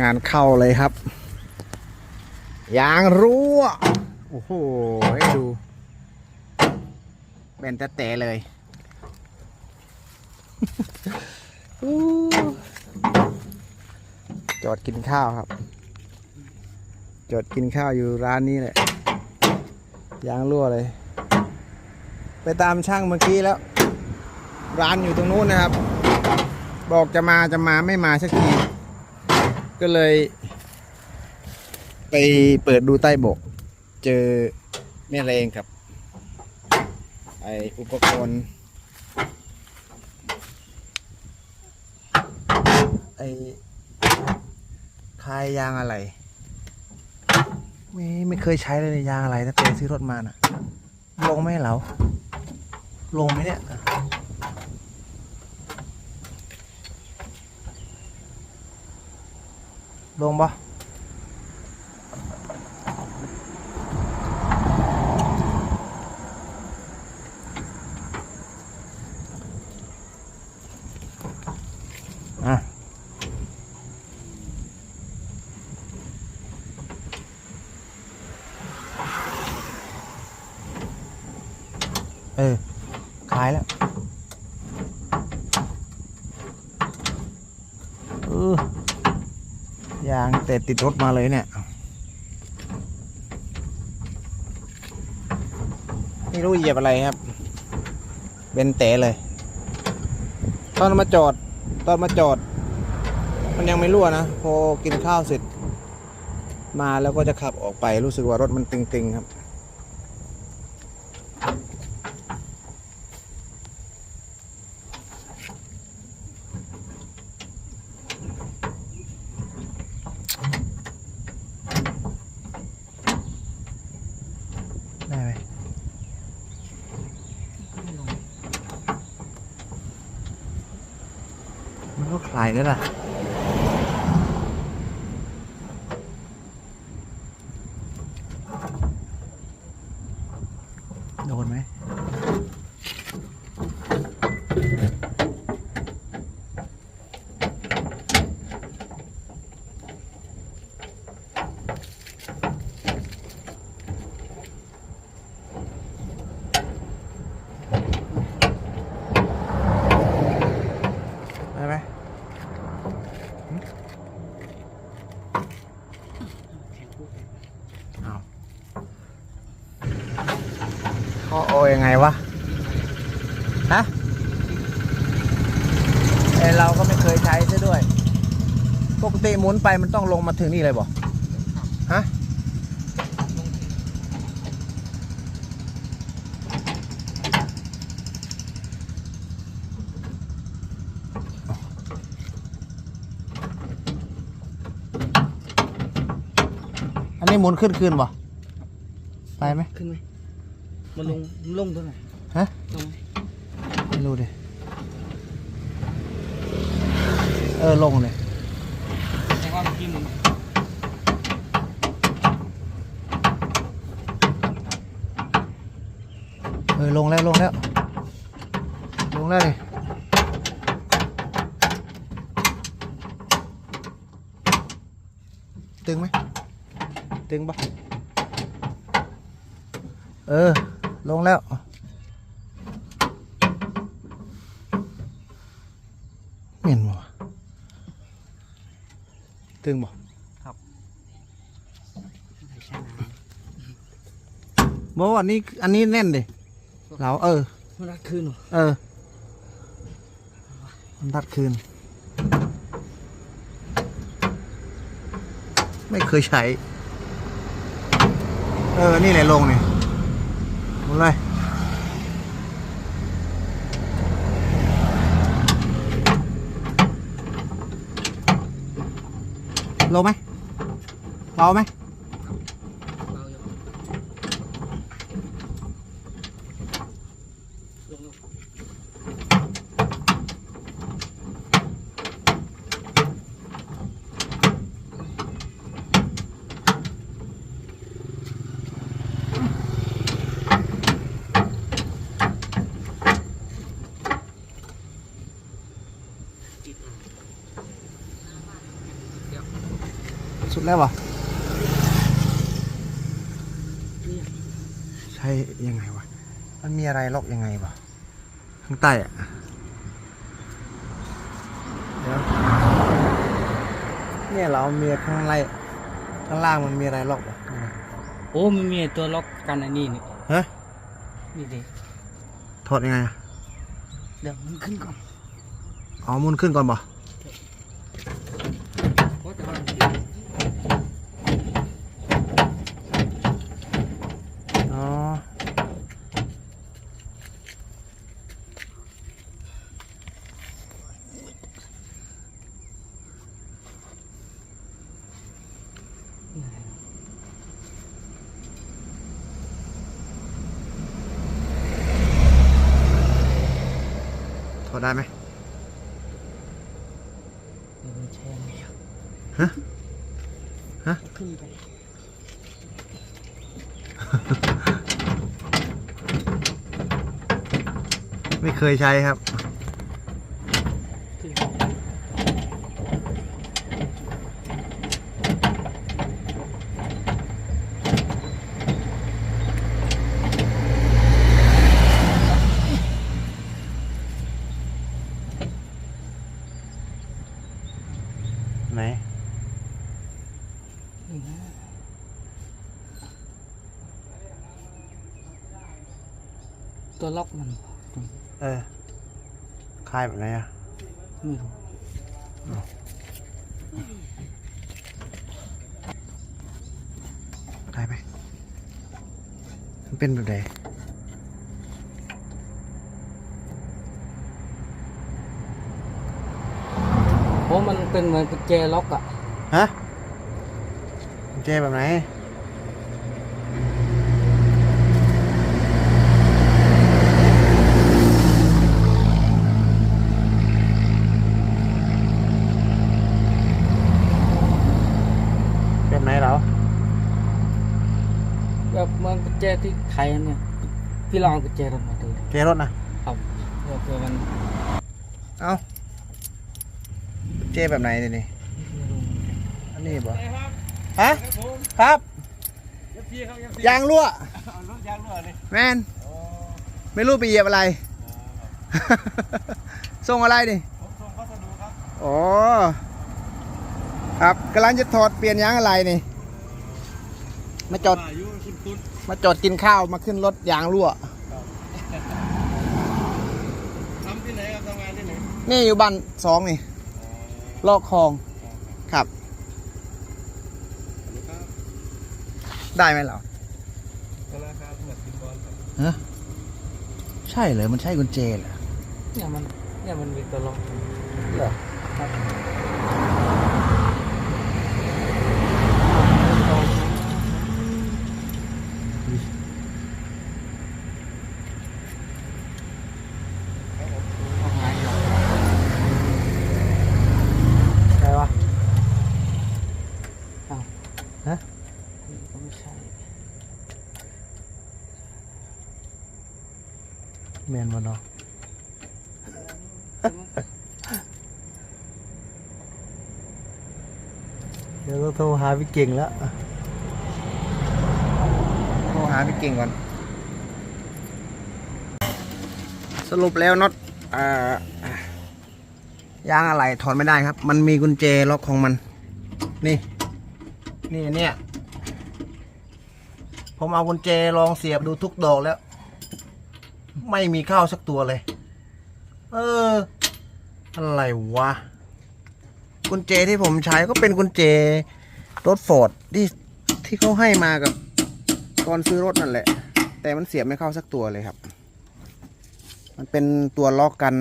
งานเข้าเลยครับ ยางรั่ว โอ้โห ให้ดูเป็นแต่แต่เลยจอดกินข้าวครับ จอดกินข้าวอยู่ร้านนี้แหละ ยางรั่วเลย ไปตามช่างเมื่อกี้แล้ว ร้านอยู่ตรงนู้นนะครับ บอกจะมาจะมาไม่มาสักที ก็เลย ไปเปิดดูใต้บก เจอแม่เรงกับ ไออุปกรณ์ไอคลายยางอะไร ไม่ไม่เคยใช้เลยยางอะไรตั้งแต่ซื้อรถมาน่ะ ลงไหมเหรอลงไหมเนี่ย ลงปะอะ เออ ขายแล้ว เออยาง แต่ติดรถมาเลยเนี่ย ไม่รู้เหยียบอะไรครับ เป็นเตะเลย ตอนมาจอด ตอนมาจอด มันยังไม่รั่วนะ พอกินข้าวเสร็จ มาแล้วก็จะขับออกไปรู้สึกว่ารถมันตึงๆครับ ได้ไหม มันก็คลายแล้วล่ะ โดนไหม ได้ไหมหึ เอาเขาโอายังไงวะ ฮะเอเราก็ไม่เคยใช้ซะด้วย ปกติหมุนไปมันต้องลงมาถึงนี่เลยบ่ หมุนขึ้นคืนบ่ไปไหมขึ้นไหมมันลงลงตรงไหนฮะลงไหมไม่รู้ดิเออลงเลยแต่ว่าเมื่อกี้มันเออลงแล้วลงแล้วลงแล้วดิตึงไหม ตึงปะเออ ลงแล้วเมียนบ่วะตึงบ่ใส่ชาบอกว่าอันนี้อันนี้แน่นดิเราเออมันรัดขึ้นเหรอเออมันรัดคืน ไม่เคยใช้ เออ นี่แหละลงนี่ลงเลยลงไหมเบาไหม เบาอยู่ลงลง จิตอะเดี๋ยว สุดแล้วเหรอเนี่ยใช่ยังไงวะ มันมีอะไรล็อกยังไงวะข้างใต้อะเดี๋ยวเนี่ยเรามีข้างไล่ข้างล่างมันมีอะไรล็อกวะโอ้มันมีตัวล็อกกันอันนี้นี่ฮะนี่ดิถอดยังไงอะเดี๋ยวมันขึ้นก่อนอ๋อหมุนขึ้นก่อนบ่ เพราะแต่ว่า อ๋อ ถ อดได้ไหมเดี๋ยวมันแช่ไม่เอาฮะ ฮะ ขึ้นไปไม่เคยใช้ครับ ขึ้นไป ไหน นี่นะ ตัวล็อกมันเออคลายแบบไหนอะไม่รู้คลายไหมมันเป็นแบบไหนเพราะมันเป็นเหมือนกุญแจล็อกอะฮะกุญแจแบบไหน แบบไหนเหรอแบบเหมือนกุญแจที่ไขอันเนี่ยพี่ลองเอากุญแจรถมาดูเจรถนะครับเพื่อเพื่อมันเอากุญแจแบบไหนนี่นี่อันนี้บ่ฮะครับยางรั่วแมนไม่รู้ไปเหยียบอะไรส่งอะไรดิอ๋อ ครับกำลังจะถอดเปลี่ยนยางอะไรนี่ มาจอดมาจอดกินข้าวมาขึ้นรถยางรั่ว ทำที่ไหนครับทำงานที่ไหนนี่อยู่บ้านสองนี่ลอกคลอง ครับได้ไหมเราธนาคารสมัครสินบอลครับฮะใช่เหรอมันใช่กุญแจเหรอเนี่ยมันเนี่ยมันมีตัวล็อกเหรอ เอาหายหรอกใช่ปะนี่ก็ไม่ใช่แมนบอเนาะ เดี๋ยวต้องโทรหาพี่เก่งแล้วโทรหาพี่เก่งก่อน สรุปแล้วน็อตอ่ายางอะไรถอดไม่ได้ครับ มันมีกุญแจล็อกของมัน นี่ นี่เนี่ย ผมเอากุญแจลองเสียบดูทุกดอกแล้ว ไม่มีเข้าสักตัวเลย เออ อะไรวะ กุญแจที่ผมใช้ก็เป็นกุญแจรถฟอร์ดที่ที่เขาให้มากับ ตอนซื้อรถนั่นแหละ แต่มันเสียบไม่เข้าสักตัวเลยครับ มันเป็นตัวล็อกกัน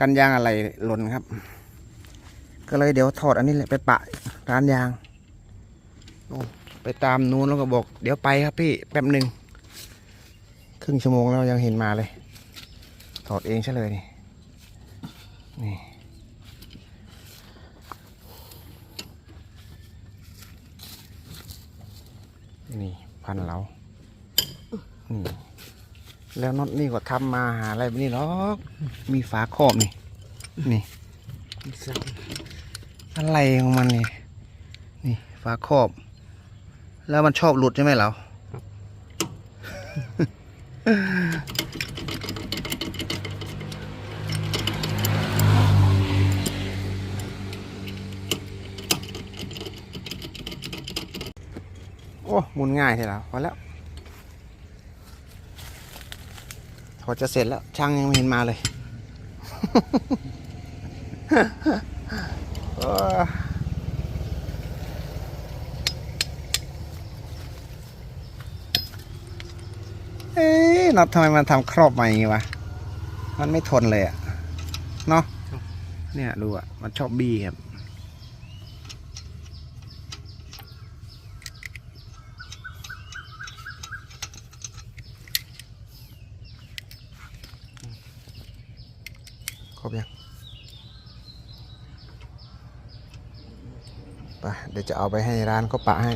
กันยางอะไรหล่นครับ ก็เลยเดี๋ยวถอดอันนี้แหละไปปะร้านยางไปตามนู้นแล้วก็บอก เดี๋ยวไปครับพี่แป๊บหนึ่งครึ่งชั่วโมงแล้วยังเห็นมาเลย ถอดเองใช่เลยนี่นี่ นี่ พันเรานี่แล้วน็อตนี่ก็ทำมาหาอะไรแบบนี้หรอกมีฝาครอบนี่นี่อะไรของมันนี่ฝาครอบ แล้วมันชอบหลุดใช่ไหมเรา อ้หมุนง่ายใช่แล้วพอแล้วพอจะเสร็จแล้ว ช่างยังไม่เห็นมาเลยเอ๊ะน็อตทำไมมันทำครอบมาอย่างงี้วะ มันไม่ทนเลยอะเนาะเนี่ยดูอะมันชอบบี้ครับ ครบยังไปเดี๋ยวจะเอาไปให้ร้านเขาปะให้